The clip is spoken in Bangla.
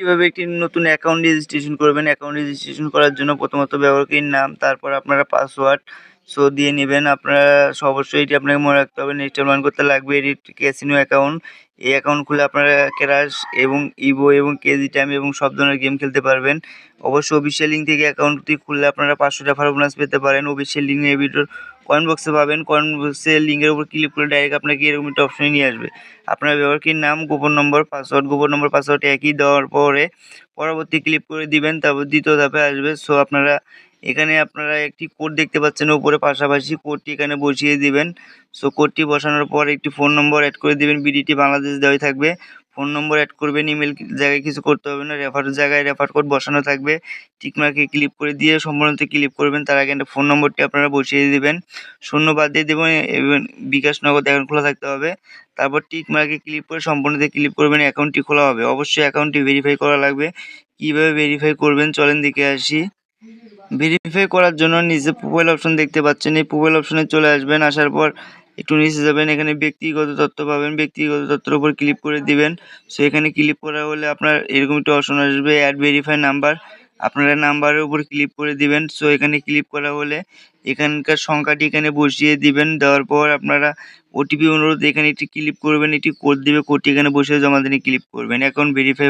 কীভাবে একটি নতুন অ্যাকাউন্ট রেজিস্ট্রেশন করবেন? অ্যাকাউন্ট রেজিস্ট্রেশন করার জন্য প্রথমত ব্যবহারকারীর নাম, তারপর আপনারা পাসওয়ার্ড সো দিয়ে নেবেন। আপনারা অবশ্যই এটি আপনাকে মনে রাখতে হবে নেক্সট অন করতে লাগবে একটি ক্যাসিনো অ্যাকাউন্ট এই অ্যাকাউন্ট খুলে আপনারা ক্রাশ এবং ইভো এবং কেজি টাইম এবং সব ধরনের গেম খেলতে পারবেন। অবশ্যই অফিসিয়াল লিঙ্ক থেকে অ্যাকাউন্টটি খুললে আপনারা পাঁচশো টাকা বোনাস পেতে পারেন। অফিসিয়াল লিঙ্ক ভিডিওর কমেন্ট বক্সে পাবেন। কমেন্ট বক্সে লিঙ্কের উপর ক্লিক করে ডাইরেক্ট আপনাকে এরকম একটা অপশনে নিয়ে আসবে। আপনার ব্যবহারকারীর নাম, গোপন নম্বর পাসওয়ার্ড গোপন নম্বর পাসওয়ার্ড একই দেওয়ার পরে পরবর্তী ক্লিক করে দিবেন, তারপর দ্বিতীয় ধাপে আসবে। সো আপনারা এখানে আপনারা একটি কোড দেখতে পাচ্ছেন, উপরে পাশাপাশি কোডটি এখানে বসিয়ে দিবেন। সো কোডটি বসানোর পর একটি ফোন নম্বর অ্যাড করে দিবেন। বিডিটি বাংলাদেশ দেওয়াই থাকবে। ফোন নম্বর অ্যাড করবেন ইমেল জায়গায় কিছু করতে হবে না রেফার জায়গায় রেফার কোড বসানো থাকবে। টিকমার্কে ক্লিক করে দিয়ে সম্পূর্ণতে ক্লিক করবেন, তার আগে ফোন নম্বরটি আপনারা বসিয়ে দেবেন। শূন্য বাদ দিয়ে দেবেন এবং বিকাশ নগদ অ্যাকাউন্ট খোলা থাকতে হবে। তারপর টিক মার্কে ক্লিক করে সম্পূর্ণতে ক্লিক করবেন অ্যাকাউন্টটি খোলা হবে। অবশ্যই অ্যাকাউন্টটি ভেরিফাই করা লাগবে। কীভাবে ভেরিফাই করবেন, চলেন দেখে আসি। ভেরিফাই করার জন্য নিচে প্রোফাইল অপশন দেখতে পাচ্ছেন, এই প্রোফাইল অপশনে চলে আসবেন। আসার পর একটু নিচে যাবেন এখানে ব্যক্তিগত তথ্য পাবেন, ব্যক্তিগত তথ্যের উপর ক্লিক করে দিবেন। সো এখানে ক্লিক করা হলে আপনার এরকম একটা অপশন আসবে অ্যাড ভেরিফাই নাম্বার আপনারা নাম্বারের উপর ক্লিক করে দিবেন। সো এখানে ক্লিক করা হলে এখানকার সংখ্যাটি এখানে বসিয়ে দিবেন। দেওয়ার পর আপনারা ওটিপি অনুরোধ এখানে একটি ক্লিক করবেন, একটি কোড দিবে কোডটি এখানে বসিয়ে জমা দিনে ক্লিক করবেন। Account verify